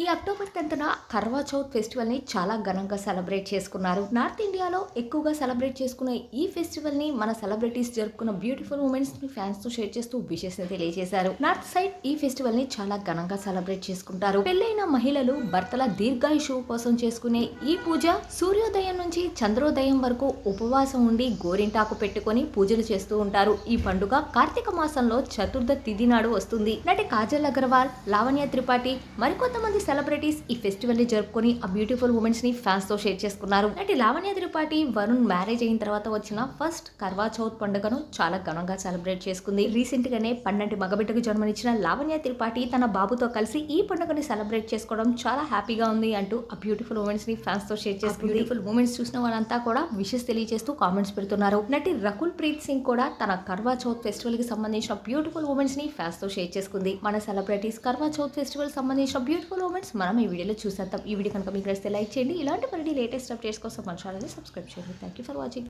ఈ అక్టోబర్ టెన్త్న కర్వా చౌత్ ఫెస్టివల్ని చాలా ఘనంగా సెలబ్రేట్ చేసుకున్నారు. నార్త్ ఇండియాలో ఎక్కువగా సెలబ్రేట్ చేసుకునే ఈ ఫెస్టివల్ని మన సెలబ్రిటీస్ జరుపుకున్న బ్యూటిఫుల్ మూమెంట్స్ని ఫ్యాన్స్తో షేర్ చేస్తూ విషెస్ని తెలియజేశారు నార్త్ సైడ్ ఈ ఫెస్టివల్ని చాలా ఘనంగా సెలబ్రేట్ చేసుకుంటారు. పెళ్ళైన మహిళలు భర్తల దీర్ఘాయుషు కోసం చేసుకునే ఈ పూజ సూర్యోదయం నుంచి చంద్రోదయం వరకు ఉపవాసం ఉండి గోరింటాకు పెట్టుకొని పూజలు చేస్తూ ఉంటారు. ఈ పండుగ కార్తీక మాసంలో చతుర్థ తిథి నాడు వస్తుంది. నటి కాజల్ అగర్వాల్ లావణ్య త్రిపాఠి మరికొంతమంది సెలబ్రిటీస్ ఈ ఫెస్టివల్ని జరుపుకొని ఆ బ్యూటిఫుల్ ఉమెన్స్ని ఫ్యాన్స్తో షేర్ చేసుకున్నారు. నటి లావణ్య త్రిపాఠి వరుణ్ మ్యారేజ్ అయిన తర్వాత వచ్చిన ఫస్ట్ కర్వా చౌత్ పండుగను చాలా ఘనంగా సెలబ్రేట్ చేసుకుంది. రీసెంట్ గానే పన్నెండు మగబిడ్డకు జన్మనిచ్చిన లావణ్య త్రిపాఠి తన బాబుతో కలిసి ఈ పండుగని సెలబ్రేట్ చేసుకోవడం చాలా హ్యాపీగా ఉంది అంటూ ఆ బ్యూటిఫుల్ ఉమెన్స్ని ఫ్యాన్స్తో షేర్ చేసుకుంది. బ్యూటిఫుల్ మూమెంట్స్ చూసిన వాళ్ళంతా కూడా విషెస్ తెలియజేస్తూ కామెంట్స్ పెడుతున్నారు. నటి రకుల్ ప్రీత్ సింగ్ కూడా తన కర్వా చౌత్ ఫెస్టివల్కి సంబంధించిన బ్యూటిఫుల్ మూమెంట్స్ని ఫ్యాన్స్తో షేర్ చేసుకుంది. మన సెలబ్రిటీస్ కర్వా చౌత్ ఫెస్టివల్ సంబంధించిన బ్యూటిఫుల్ మూమెంట్స్ మనం ఈ వీడియోలో చూసేద్దాం. ఈ వీడియో కనుక మీకు నచ్చితే లైక్ చేయండి. ఇలాంటి మరిన్ని లేటెస్ట్ అప్డేట్స్ కోసం మన ఛానల్ని సబ్స్క్రైబ్ చేయండి. Thank you for watching